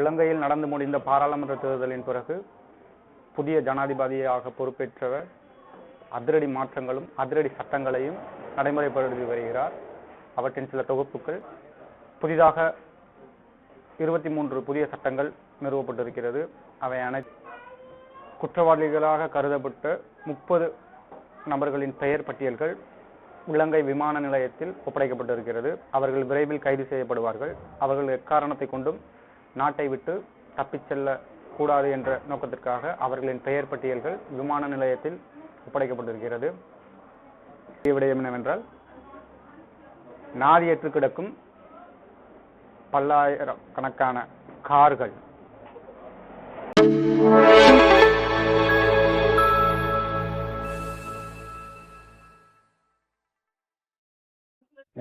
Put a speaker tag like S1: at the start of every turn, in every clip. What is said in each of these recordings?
S1: இலங்கையில் நடந்து முடிந்த பாராளுமன்ற தேர்தலின் பிறகு புதிய ஜனாதிபதியாக பொறுப்பேற்றவர். அதிரடி மாற்றங்களும் அதிரடி சட்டங்களையும் நடைமுறைப்படுத்தி வருகிறார். அவற்றின் சில தொகுப்புகள் புதிதாக இருபத்தி மூன்று புதிய சட்டங்கள் நிறுவப்பட்டிருக்கிறது. அவை அனைத்து குற்றவாளிகளாக கருதப்பட்ட முப்பது நபர்களின் பெயர் பட்டியல்கள் இலங்கை விமான நிலையத்தில் ஒப்படைக்கப்பட்டிருக்கிறது. அவர்கள் விரைவில் கைது செய்யப்படுவார்கள். அவர்கள் எக்காரணத்தை கொண்டும் நாட்டை விட்டு தப்பிச் செல்ல கூடாது என்ற நோக்கத்திற்காக அவர்களின் பெயர் பட்டியல்கள் விமான நிலையத்தில் ஒப்படைக்கப்பட்டிருக்கிறது. விடயம் என்னவென்றால் நாதியற்று கிடக்கும் பல்லாயிரக்கணக்கான கார்கள்.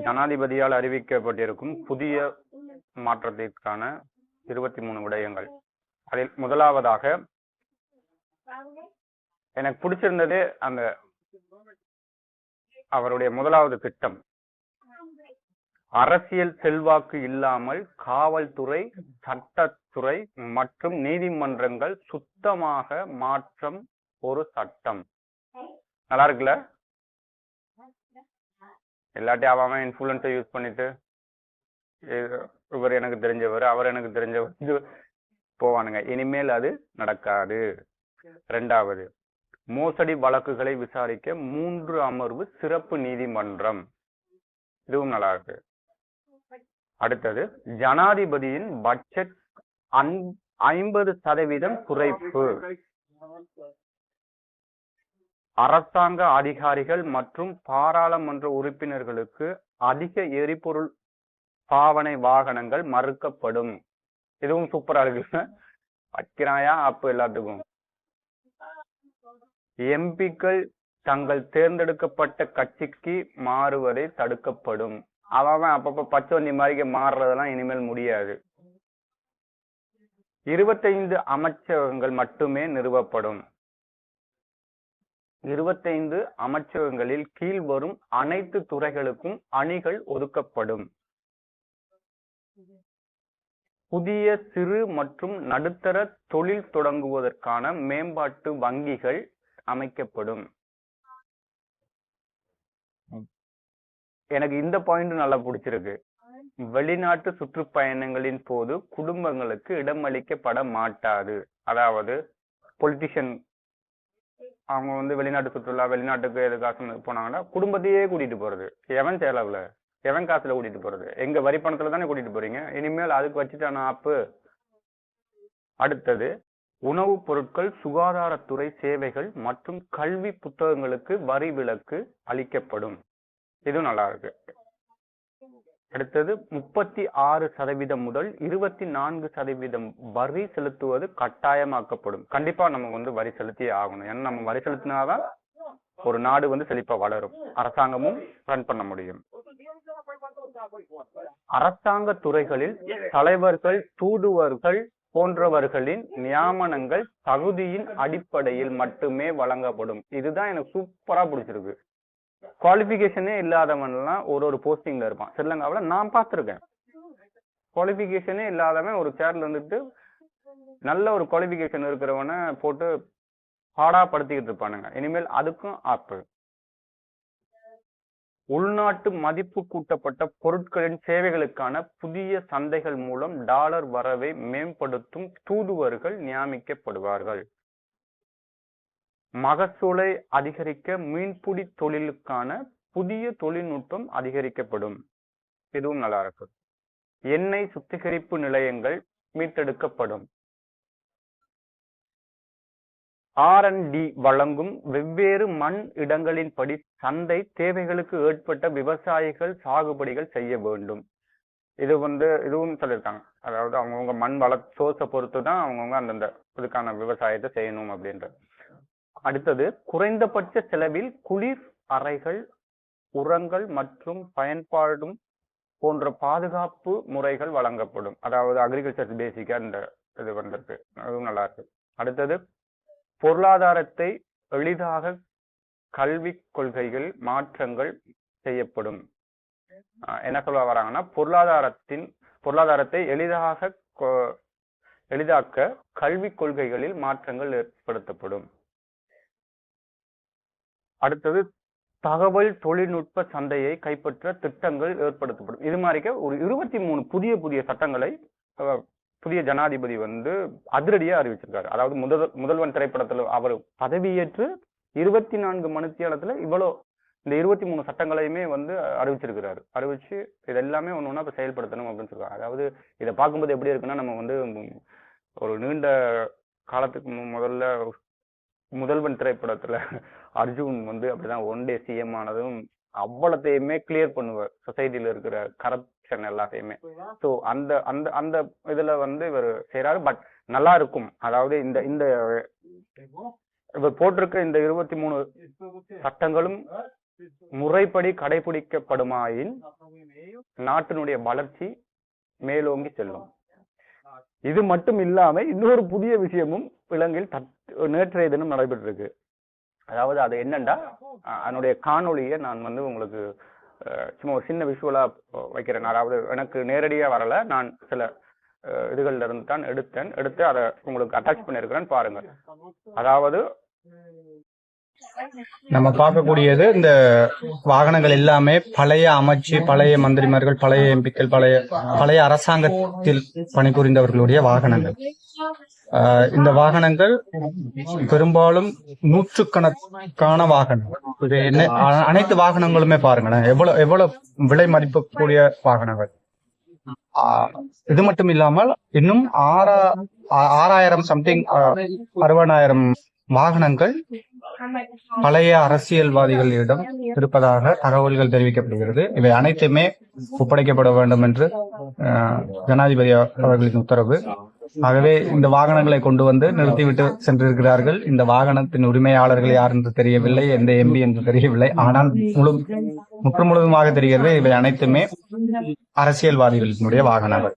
S1: ஜனாதிபதியால் அறிவிக்கப்பட்டிருக்கும் புதிய மாற்றத்திற்கான இருபத்தி மூணு விடயங்கள். அதில் முதலாவதாக எனக்கு பிடிச்சிருந்தது அந்த அவருடைய முதலாவது திட்டம். அரசியல் செல்வாக்கு இல்லாமல் காவல்துறை சட்டத்துறை மற்றும் நீதிமன்றங்கள் சுத்தமாக மாற்றம் ஒரு சட்டம். நல்லா இருக்குல்ல எல்லாத்தையும் அவன் இன்ஃபுளுன்ஸை யூஸ் பண்ணிட்டு இவர் எனக்கு தெரிஞ்சவர் அவர் எனக்கு தெரிஞ்சவர் இது போவானுங்க. இனிமேல் அது நடக்காது. ரெண்டாவது மோசடி வழக்குகளை விசாரிக்க மூன்று அமர்வு சிறப்பு நீதிமன்றம். இதுவும் நல்லா இருக்கு. அடுத்தது ஜனாதிபதியின் பட்ஜெட் ஐம்பது சதவீதம் குறைப்பு. அரசாங்க அதிகாரிகள் மற்றும் பாராளுமன்ற உறுப்பினர்களுக்கு அதிக எரிபொருள் பாவனை வாகனங்கள் மறுக்கப்படும். இதுவும் சூப்பரா இருக்கு. வைக்கிறாயா அப்ப எல்லாத்துக்கும். எம்பிக்கள் தங்கள் தேர்ந்தெடுக்கப்பட்ட கட்சிக்கு மாறுவதை தடுக்கப்படும். அவன் அவன் அப்பப்ப பச்சோந்தி மாதிரி மாறுறதெல்லாம் இனிமேல் முடியாது. இருபத்தைந்து அமைச்சகங்கள் மட்டுமே நிறுவப்படும். இருபத்தைந்து அமைச்சகங்களில் கீழ் வரும் அனைத்து துறைகளுக்கும் அணிகள் ஒதுக்கப்படும். புதிய சிறு மற்றும் நடுத்தர தொழில் தொடங்குவதற்கான மேம்பாட்டு வங்கிகள் அமைக்கப்படும். எனக்கு இந்த பாயிண்ட் நல்லா பிடிச்சிருக்கு. வெளிநாட்டு சுற்றுப்பயணங்களின் போது குடும்பங்களுக்கு இடமளிக்கப்பட மாட்டாது. அதாவது பொலிட்டிஷியன் அவங்க வந்து வெளிநாட்டு சுற்றுலா வெளிநாட்டுக்கு எதுக்காக போனாங்கன்னா குடும்பத்தையே கூட்டிட்டு போறது. எவன் செலவுல எவன் காசுல கூட்டிட்டு போறது? எங்க வரி பணத்துல தானே கூட்டிட்டு போறீங்க? இனிமேல் அதுக்கு வச்சுட்டான ஆப்பு அடுத்தது உணவுப் பொருட்கள் சுகாதாரத்துறை சேவைகள் மற்றும் கல்வி புத்தகங்களுக்கு வரி விலக்கு அளிக்கப்படும். இது நல்லா இருக்கு. அடுத்தது முப்பத்தி ஆறு சதவீதம் முதல் இருபத்தி நான்கு சதவீதம் வரி செலுத்துவது கட்டாயமாக்கப்படும். கண்டிப்பா நம்ம வந்து வரி செலுத்தியே ஆகணும். ஏன்னா நம்ம வரி செலுத்தினாதான் ஒரு நாடு வந்து செழிப்பா வளரும். அரசாங்கமும் ரன் பண்ண முடியும். அரசாங்க துறைகளில் தலைவர்கள் தூதுவர்கள் போன்றவர்களின் நியாமனங்கள் தகுதியின் அடிப்படையில் மட்டுமே வழங்கப்படும். இதுதான் எனக்கு சூப்பரா பிடிச்சிருக்கு. குவாலிபிகேஷனே இல்லாதவன்லாம் ஒரு ஒரு போஸ்டிங்ல இருப்பான். ஸ்ரீலங்காவில் நான் பார்த்துருக்கேன். குவாலிபிகேஷனே இல்லாதவன் ஒரு சேர்ல இருந்துட்டு நல்ல ஒரு குவாலிபிகேஷன் இருக்கிறவனை போட்டு பாடாப்படுத்திக்கிட்டு இருப்பானுங்க. இனிமேல் அதுக்கும் ஆப்பு உள்நாட்டு மதிப்பு கூட்டப்பட்ட பொருட்களின் சேவைகளுக்கான புதிய சந்தைகள் மூலம் டாலர் வரவை மேம்படுத்தும் தூதுவர்கள் நியமிக்கப்படுவார்கள். மகசூலை அதிகரிக்க மீன்பிடி தொழிலுக்கான புதிய தொழில்நுட்பம் அதிகரிக்கப்படும். இதுவும் நல்லா இருக்கு எண்ணெய் சுத்திகரிப்பு நிலையங்கள் மீட்டெடுக்கப்படும். ஆர் டி வழங்கும் வெவ்வேறு மண் இடங்களின்படி சந்தை தேவைகளுக்கு ஏற்பட்ட விவசாயிகள் சாகுபடிகள் செய்ய வேண்டும். இது வந்து இதுவும் சொல்லியிருக்காங்க. அதாவது அவங்கவுங்க மண் வள சோர்ஸை பொறுத்து தான் அவங்கவுங்க அந்தந்த இதுக்கான விவசாயத்தை செய்யணும் அப்படின்றது அடுத்தது குறைந்தபட்ச செலவில் குளிர் அறைகள் உரங்கள் மற்றும் பயன்பாடும் போன்ற பாதுகாப்பு முறைகள் வழங்கப்படும். அதாவது அக்ரிகல்ச்சர் பேசிக்கா இந்த இது வந்திருக்கு. அதுவும் நல்லா இருக்கு. அடுத்தது பொருளாதாரத்தை எளிதாக கல்வி கொள்கைகள் மாற்றங்கள் செய்யப்படும். என்ன சொல்ல வராங்கன்னா பொருளாதாரத்தின் பொருளாதாரத்தை எளிதாக எளிதாக்க கல்விக் கொள்கைகளில் மாற்றங்கள் ஏற்படுத்தப்படும். அடுத்தது தகவல் தொழில்நுட்ப சந்தையை கைப்பற்ற திட்டங்கள் ஏற்படுத்தப்படும். இது மாதிரிக்க ஒரு இருபத்தி மூணு புதிய புதிய சட்டங்களை அஹ், புதிய ஜனாதிபதி வந்து அதிரடியா அறிவிச்சிருக்காரு. அதாவது முதல் முதல்வன் திரைப்படத்துல அவர் பதவியேற்று இருபத்தி நான்கு மணித்தியாலத்துல இவ்வளோ இந்த இருபத்தி மூணு சட்டங்களையுமே வந்து அறிவிச்சிருக்கிறாரு. அறிவிச்சு இது எல்லாமே ஒண்ணு ஒண்ணா செயல்படுத்தணும் அப்படின்னு சொல்றாங்க. அதாவது இதை பார்க்கும்போது எப்படி இருக்குன்னா நம்ம வந்து ஒரு நீண்ட காலத்துக்கு முதல்ல முதல்வன் திரைப்படத்துல அர்ஜுன் வந்து அப்படிதான் ஒன் டே சிஎம் ஆனதும் அவ்வளத்தையுமே கிளியர் பண்ணுவார். சொசைட்டில இருக்கிற கரப்ஷன் எல்லாத்தையுமே. ஸோ அந்த அந்த அந்த இதுல வந்து இவர் செய்யறாரு பட் நல்லா இருக்கும் அதாவது இந்த இந்த இவர் போட்டிருக்க இந்த இருபத்தி மூணு சட்டங்களும் முறைப்படி கடைபிடிக்கப்படுமாயின் நாட்டினுடைய வளர்ச்சி மேலோங்கி செல்லும். இது மட்டும் இல்லாம இன்னொரு புதிய விஷயமும் இலங்கையில் தட்- நேற்றைய தினம் நடைபெற்றிருக்கு. அதாவது அது என்னண்டா? அதனுடைய காணொளியை நான் வந்து உங்களுக்கு சும்மா ஒரு சின்ன விஷுவலா வைக்கிறேன். அதாவது எனக்கு நேரடியா வரல. நான் சில அஹ், இதுகள்ல இருந்து தான் எடுத்தேன். எடுத்து அதை உங்களுக்கு அட்டாச் பண்ணிருக்கிறேன் பாருங்க அதாவது
S2: நம்ம பார்க்கக்கூடியது இந்த வாகனங்கள் எல்லாமே பழைய அமைச்சு பழைய மந்திரிமார்கள் பழைய எம்பிக்கள் பழைய பழைய அரசாங்கத்தில் பணிபுரிந்தவர்களுடைய வாகனங்கள். இந்த வாகனங்கள் பெரும்பாலும் நூற்றுக்கணக்கான வாகனங்கள். இது என்ன அனைத்து வாகனங்களுமே பாருங்களேன். எவ்வளவு எவ்வளவு விலை மதிப்பக்கூடிய வாகனங்கள். இது மட்டும் இல்லாமல் இன்னும் ஆறா ஆறாயிரம் சம்திங் அறுபதாயிரம் வாகனங்கள் பழைய அரசியல்வாதிகளிடம் இருப்பதாக தகவல்கள் தெரிவிக்கப்படுகிறது. இவை அனைத்துமே ஒப்படைக்கப்பட வேண்டும் என்று ஜனாதிபதி அவர்களின் உத்தரவு. ஆகவே இந்த வாகனங்களை கொண்டு வந்து நிறுத்திவிட்டு சென்றிருக்கிறார்கள். இந்த வாகனத்தின் உரிமையாளர்கள் யார் என்று தெரியவில்லை எந்த எம்பி என்று தெரியவில்லை. ஆனால் முழு முற்று முழுவதுமாக தெரிகிறது இவை அனைத்துமே அரசியல்வாதிகளினுடைய வாகனங்கள்.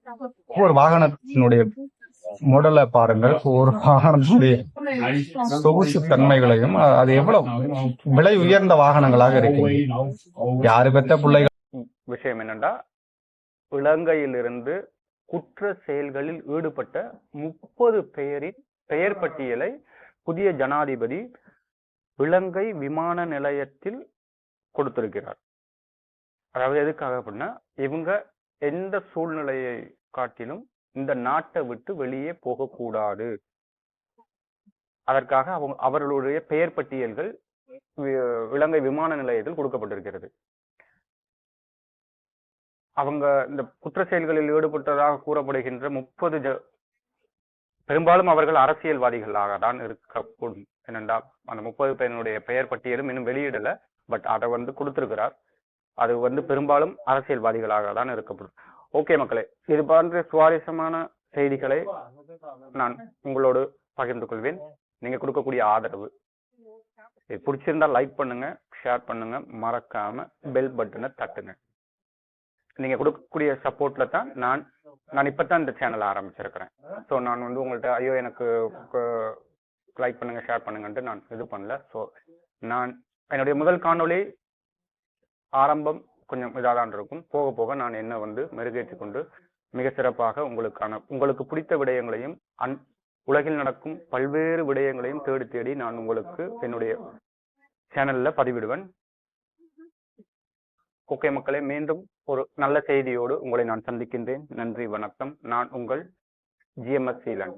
S2: ஒரு வாகனத்தினுடைய முடலை பாருங்கள். ஒரு வாகனத்துடைய சொகுசு தன்மைகளையும் அது எவ்வளவு விலை உயர்ந்த வாகனங்களாக இருக்கு யாரு பெற்ற பிள்ளைகள்?
S1: விஷயம் என்னன்னா இலங்கையிலிருந்து குற்ற செயல்களில் ஈடுபட்ட முப்பது பெயரின் பெயர் பட்டியலை புதிய ஜனாதிபதி இலங்கை விமான நிலையத்தில் கொடுத்திருக்கிறார். அதாவது எதுக்காக அப்படின்னா இவங்க எந்த சூழ்நிலையை காட்டிலும் இந்த நாட்டை விட்டு வெளியே போகக்கூடாது. அதற்காக அவங்க அவர்களுடைய பெயர் பட்டியல்கள் இலங்கை விமான நிலையத்தில் கொடுக்கப்பட்டிருக்கிறது. அவங்க இந்த குற்ற செயல்களில் ஈடுபட்டதாக கூறப்படுகின்ற முப்பது பெரும்பாலும் அவர்கள் அரசியல்வாதிகளாக தான் இருக்கக்கூடும். ஏனென்றால் அந்த முப்பது பேருடைய பெயர் பட்டியலும் இன்னும் வெளியிடல பட் அதை வந்து கொடுத்திருக்கிறார். அது வந்து பெரும்பாலும் அரசியல்வாதிகளாக தான் இருக்கப்படும் ஓகே மக்களே இது போன்ற சுவாரஸ்யமான செய்திகளை நான் உங்களோடு பகிர்ந்து கொள்வேன். நீங்க கொடுக்கக்கூடிய ஆதரவு. இது பிடிச்சிருந்தா லைக் பண்ணுங்க ஷேர் பண்ணுங்க. மறக்காம பெல் பட்டனை தட்டுங்க. நீங்க கொடுக்கக்கூடிய சப்போர்ட்ல தான் நான் நான் இப்பதான் இந்த சேனல் ஆரம்பிச்சிருக்கிறேன். ஸோ நான் வந்து உங்கள்ட்ட ஐயோ எனக்கு லைக் பண்ணுங்க ஷேர் பண்ணுங்கன்ட்டு நான் இது பண்ணல. ஸோ நான் என்னுடைய முதல் காணொளி ஆரம்பம் கொஞ்சம் இதாக தான் இருக்கும். போக போக நான் என்ன வந்து மெருகேற்றி கொண்டு மிக சிறப்பாக உங்களுக்கான உங்களுக்கு பிடித்த விடயங்களையும் அன் உலகில் நடக்கும் பல்வேறு விடயங்களையும் தேடி தேடி நான் உங்களுக்கு என்னுடைய சேனல்ல பதிவிடுவேன். குக்கை மக்களே மீண்டும் ஒரு நல்ல செய்தியோடு உங்களை நான் சந்திக்கின்றேன். நன்றி வணக்கம். நான் உங்கள் ஜிஎம்எஸ் சீலன்